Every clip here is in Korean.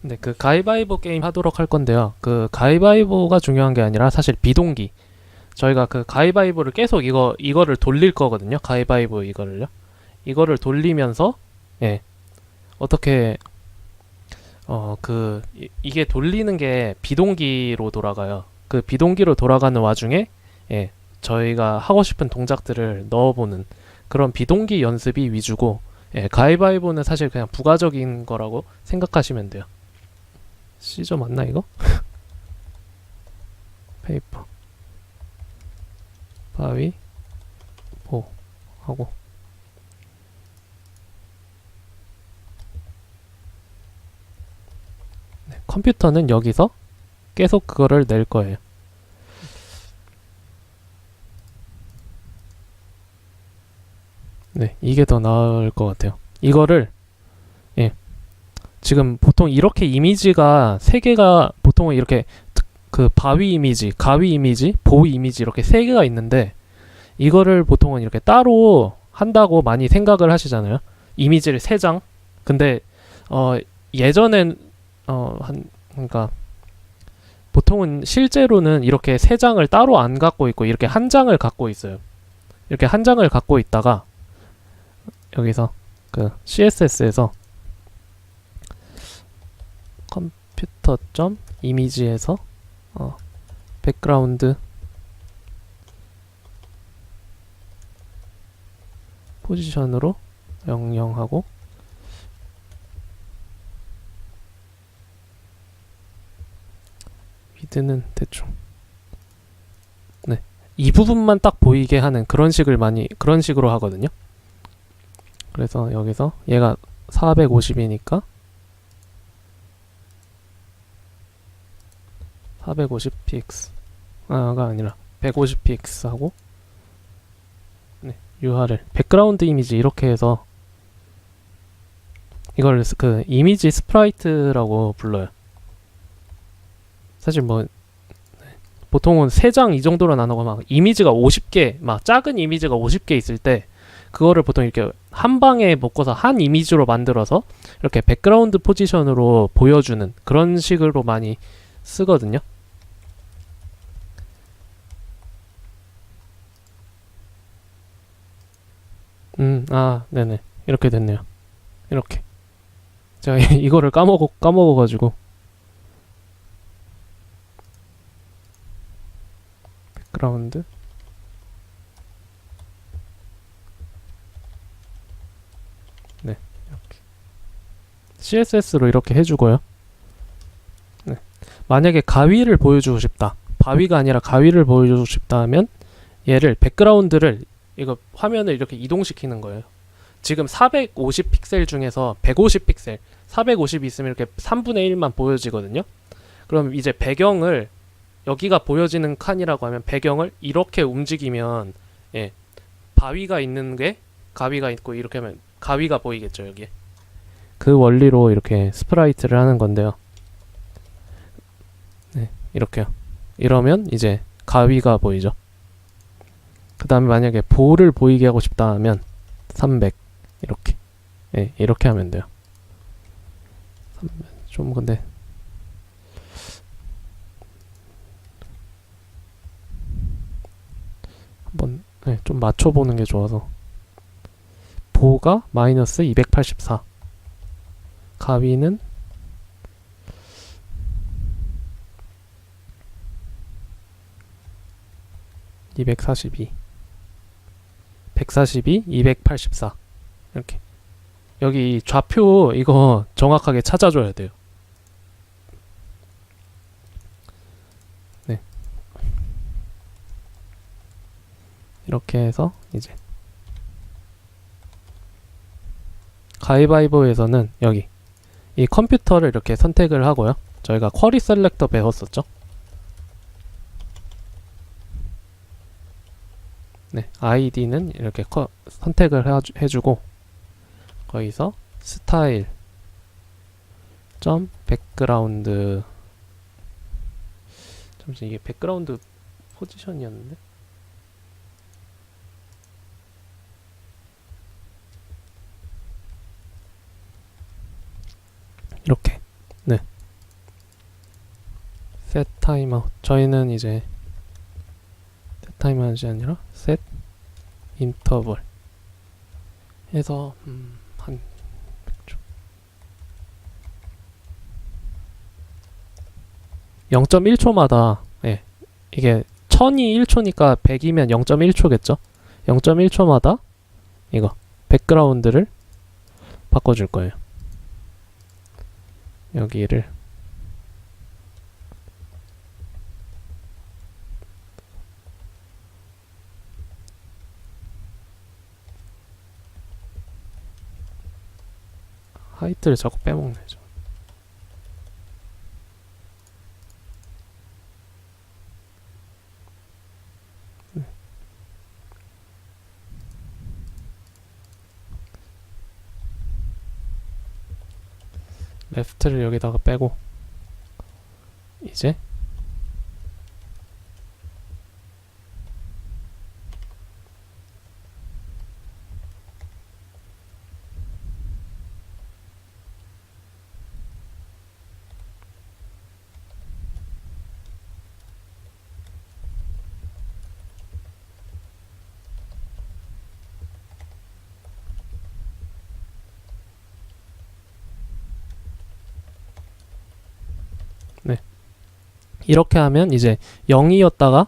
네, 그 가위바위보 게임 하도록 할 건데요. 그 가위바위보가 중요한 게 아니라 사실 비동기. 저희가 그 가위바위보를 계속 이거 이거를 돌릴 거거든요. 가위바위보 이거를요. 이거를 돌리면서 예. 어떻게 어 그 이게 돌리는 게 비동기로 돌아가요. 그 비동기로 돌아가는 와중에 예. 저희가 하고 싶은 동작들을 넣어보는 그런 비동기 연습이 위주고 예, 가위바위보는 사실 그냥 부가적인 거라고 생각하시면 돼요. 시저 맞나 이거? 페이퍼 바위 보 하고 네, 컴퓨터는 여기서 계속 그거를 낼 거예요. 네, 이게 더 나을 것 같아요. 이거를 예, 지금 보통 이렇게 이미지가 세 개가 보통은 이렇게 특- 그 바위 이미지, 가위 이미지, 보 이미지 이렇게 세 개가 있는데 이거를 보통은 이렇게 따로 한다고 많이 생각을 하시잖아요. 이미지를 세 장. 근데 어 예전엔 어한 그러니까 보통은 실제로는 이렇게 세 장을 따로 안 갖고 있고 이렇게 한 장을 갖고 있어요. 이렇게 한 장을 갖고 있다가 여기서 그 CSS에서 컴퓨터 점 이미지에서 어 백그라운드. 포지션으로 명령하고. 위드는 대충. 네. 이 부분만 딱 보이게 하는 그런 식을 많이 그런 식으로 하거든요. 그래서 여기서 얘가 450이니까 450px 아가 아니라 150px 하고 네, URL 백그라운드 이미지 이렇게 해서 이걸 스- 그 이미지 스프라이트라고 불러요. 사실 뭐 네, 보통은 3장 이 정도로 안 하고 막 이미지가 50개 막 작은 이미지가 50개 있을 때 그거를 보통 이렇게 한 방에 묶어서 한 이미지로 만들어서 이렇게 백그라운드 포지션으로 보여주는 그런 식으로 많이 쓰거든요. 음, 아, 네네. 이렇게 됐네요. 이렇게. 제가 이거를 까먹어, 까먹어가지고. 백그라운드. 네, 이렇게. CSS로 이렇게 해주고요. 네. 만약에 가위를 보여주고 싶다. 바위가 아니라 가위를 보여주고 싶다 하면 얘를 백그라운드를 이거 화면을 이렇게 이동시키는 거예요. 지금 450 픽셀 중에서 150 픽셀, 450 있으면 이렇게 3분의 1만 보여지거든요. 그럼 이제 배경을 여기가 보여지는 칸이라고 하면 배경을 이렇게 움직이면 예 바위가 있는 게 가위가 있고 이렇게 하면 가위가 보이겠죠 여기에. 그 원리로 이렇게 스프라이트를 하는 건데요. 네 이렇게요. 이러면 이제 가위가 보이죠. 그 다음에 만약에 볼을 보이게 하고 싶다 하면 300 이렇게. 예 이렇게 하면 돼요. 300, 좀 근데 한번 네, 좀 맞춰보는 게 좋아서. 보가 마이너스 284 가위는 (242) 142, 284 이렇게 여기 좌표 이거 정확하게 찾아줘야 돼요. 네. 이렇게 해서 이제 가위바위보에서는 여기 이 컴퓨터를 이렇게 선택을 하고요. 저희가 쿼리 셀렉터 배웠었죠. 네, 아이디는 이렇게 커, 선택을 해주, 해주고 거기서 스타일 점 백그라운드. 잠시 이게 백그라운드 포지션이었는데? 이렇게. 네. set timeout 저희는 이제 set timeout이 아니라 set interval 해서 음, 한 100초 0.1초마다 예. 이게 1000이 1초니까 100이면 0.1초겠죠? 0.1초마다 이거 백그라운드를 바꿔줄 거예요. 여기를 하이트를 자꾸 빼먹네 저. 레프트를 여기다가 빼고 이제 이렇게 하면 이제 0이었다가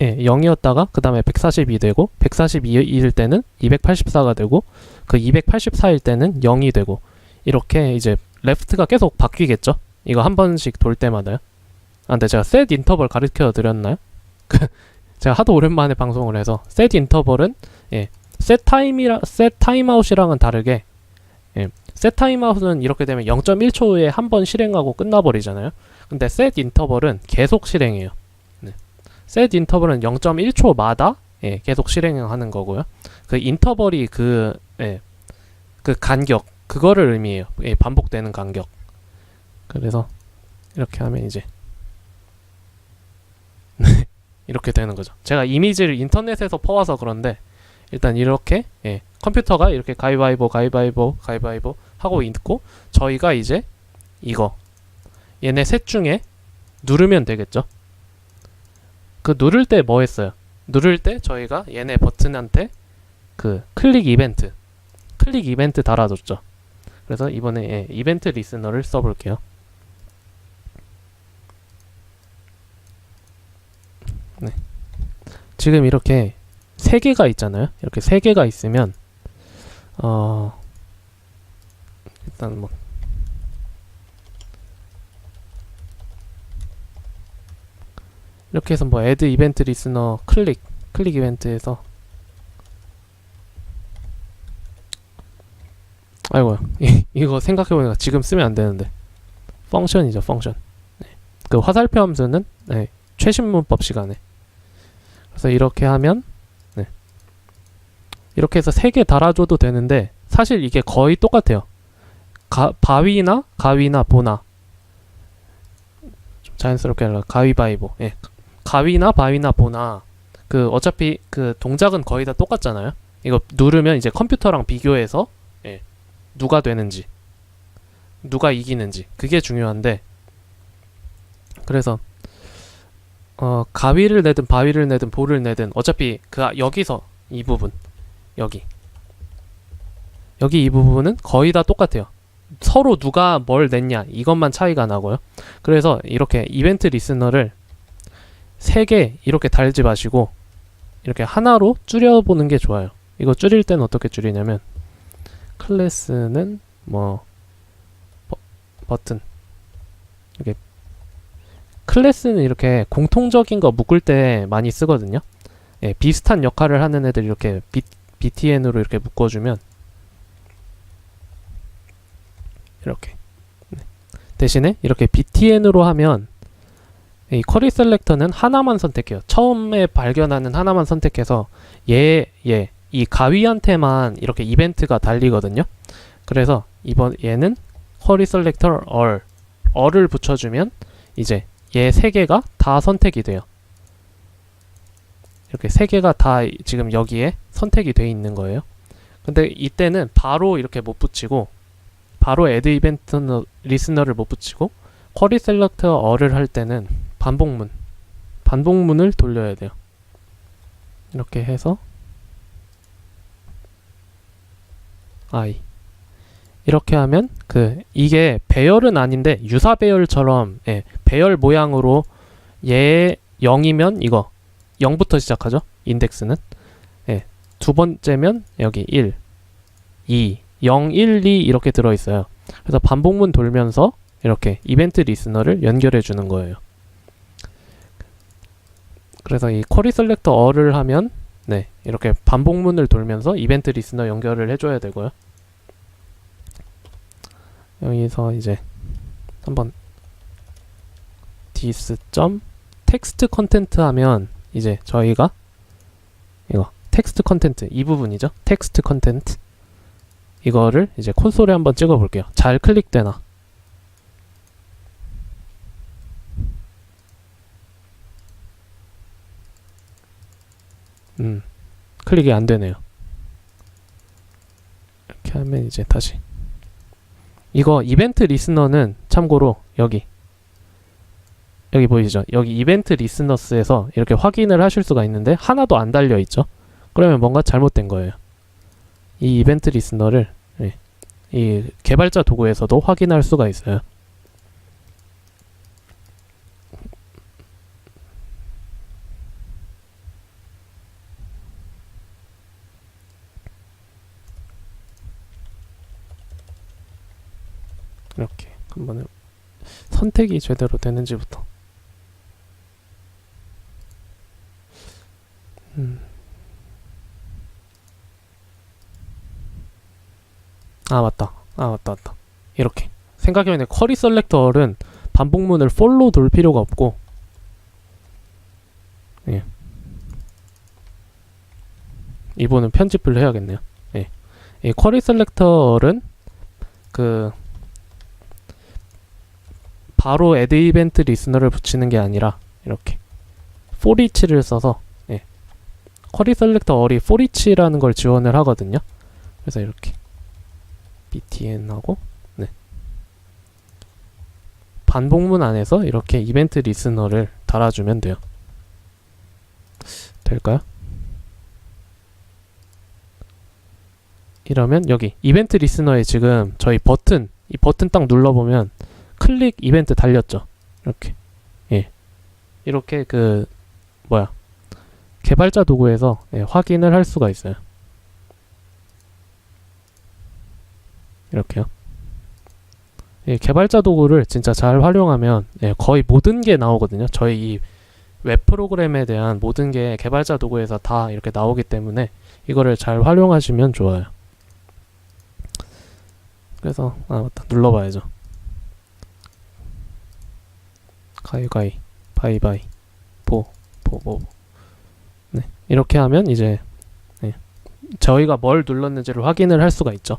예, 0이었다가 그 다음에 142 되고 142일 때는 284가 되고 그 284일 때는 0이 되고 이렇게 이제 레프트가 계속 바뀌겠죠? 이거 한 번씩 돌 때마다요. 아 근데 제가 셋 인터벌 가르쳐 드렸나요? 그 제가 하도 오랜만에 방송을 해서 셋 인터벌은 예, 셋 타임이라 셋 타임아웃이랑은 다르게 예, 셋 타임아웃은 이렇게 되면 0.1초에 한 번 실행하고 끝나버리잖아요 근데 셋 인터벌은 계속 실행해요. 네. 셋 인터벌은 0.1초마다 예, 계속 실행하는 거고요. 그 인터벌이 그, 예, 그 간격 그거를 의미해요. 예, 반복되는 간격. 그래서 이렇게 하면 이제 이렇게 되는 거죠. 제가 이미지를 인터넷에서 퍼와서 그런데 일단 이렇게 예, 컴퓨터가 이렇게 가위바위보 가위바위보 가위바위보 하고 있고 저희가 이제 이거 얘네 셋 중에 누르면 되겠죠. 그 누를 때 뭐 했어요? 누를 때 저희가 얘네 버튼한테 그 클릭 이벤트 클릭 이벤트 달아줬죠. 그래서 이번에 예, 이벤트 리스너를 써볼게요. 네. 지금 이렇게 세 개가 있잖아요. 이렇게 세 개가 있으면 어 일단 뭐 이렇게 해서 뭐 애드 이벤트 리스너 클릭 클릭 이벤트에서. 아이고야. 이- 이거 생각해보니까 지금 쓰면 안 되는데. 펑션이죠 펑션. 네. 그 화살표 함수는 네, 최신 문법 시간에. 그래서 이렇게 하면 네. 이렇게 해서 세 개 달아줘도 되는데 사실 이게 거의 똑같아요. 가, 바위나 가위나 보나. 좀 자연스럽게 하려 가위바위보. 예 가위나 바위나 보나 그 어차피 그 동작은 거의 다 똑같잖아요. 이거 누르면 이제 컴퓨터랑 비교해서 예, 누가 되는지 누가 이기는지 그게 중요한데 그래서 어 가위를 내든 바위를 내든 볼을 내든 어차피 그 아- 여기서 이 부분 여기 여기 이 부분은 거의 다 똑같아요. 서로 누가 뭘 냈냐 이것만 차이가 나고요. 그래서 이렇게 이벤트 리스너를 세 개 이렇게 달지 마시고 이렇게 하나로 줄여보는 게 좋아요. 이거 줄일 때는 어떻게 줄이냐면 클래스는 뭐 버, 버튼 이렇게 클래스는 이렇게 공통적인 거 묶을 때 많이 쓰거든요. 예, 비슷한 역할을 하는 애들 이렇게 B, btn으로 이렇게 묶어주면 이렇게 네. 대신에 이렇게 btn으로 하면 이 쿼리 셀렉터는 하나만 선택해요. 처음에 발견하는 하나만 선택해서 얘, 얘, 이 가위한테만 이렇게 이벤트가 달리거든요. 그래서 이번 얘는 쿼리 셀렉터 all, all을 붙여주면 이제 얘 세 개가 다 선택이 돼요. 이렇게 세 개가 다 지금 여기에 선택이 돼 있는 거예요. 근데 이때는 바로 이렇게 못 붙이고 바로 애드 이벤트 리스너를 못 붙이고 쿼리 셀렉터 어를 할 때는 반복문 반복문을 돌려야 돼요. 이렇게 해서 i 이렇게 하면 그 이게 배열은 아닌데 유사 배열처럼 예, 배열 모양으로 얘 0이면 이거 0부터 시작하죠. 인덱스는 예, 두 번째면 여기 1 2 0 1 2 이렇게 들어 있어요. 그래서 반복문 돌면서 이렇게 이벤트 리스너를 연결해 주는 거예요. 그래서 이 쿼리 셀렉터 어를 하면 네, 이렇게 반복문을 돌면서 이벤트 리스너 연결을 해줘야 되고요. 여기서 이제 한번 dis 점 텍스트 컨텐트 하면 이제 저희가 이거 텍스트 컨텐트 이 부분이죠. 텍스트 컨텐트 이거를 이제 콘솔에 한번 찍어 볼게요. 잘 클릭되나? 음, 클릭이 안 되네요. 이렇게 하면 이제 다시 이거 이벤트 리스너는 참고로 여기 여기 보이시죠? 여기 이벤트 리스너스에서 이렇게 확인을 하실 수가 있는데 하나도 안 달려 있죠. 그러면 뭔가 잘못된 거예요. 이 이벤트 리스너를 예, 이 개발자 도구에서도 확인할 수가 있어요. 이렇게 한번 해- 선택이 제대로 되는지부터. 음. 아 맞다. 아 맞다 맞다. 이렇게 생각해보니 쿼리 셀렉터는 반복문을 폴로 돌 필요가 없고 예. 이분은 편집을 해야겠네요. 예. 이 쿼리 셀렉터는 그 바로 애드 이벤트 리스너를 붙이는 게 아니라 이렇게 포리치를 써서 예. 쿼리 셀렉터 어리 포리치라는 걸 지원을 하거든요. 그래서 이렇게 btn하고 네. 반복문 안에서 이렇게 이벤트 리스너를 달아주면 돼요. 될까요? 이러면 여기 이벤트 리스너에 지금 저희 버튼 이 버튼 딱 눌러보면 클릭 이벤트 달렸죠. 이렇게 예 이렇게 그 뭐야 개발자 도구에서 예, 확인을 할 수가 있어요. 이렇게요. 예, 개발자 도구를 진짜 잘 활용하면 예, 거의 모든 게 나오거든요. 저희 이 웹 프로그램에 대한 모든 게 개발자 도구에서 다 이렇게 나오기 때문에 이거를 잘 활용하시면 좋아요. 그래서 아 맞다 눌러봐야죠. 가위가위 바이바이 보보보 네 이렇게 하면 이제 네, 저희가 뭘 눌렀는지를 확인을 할 수가 있죠.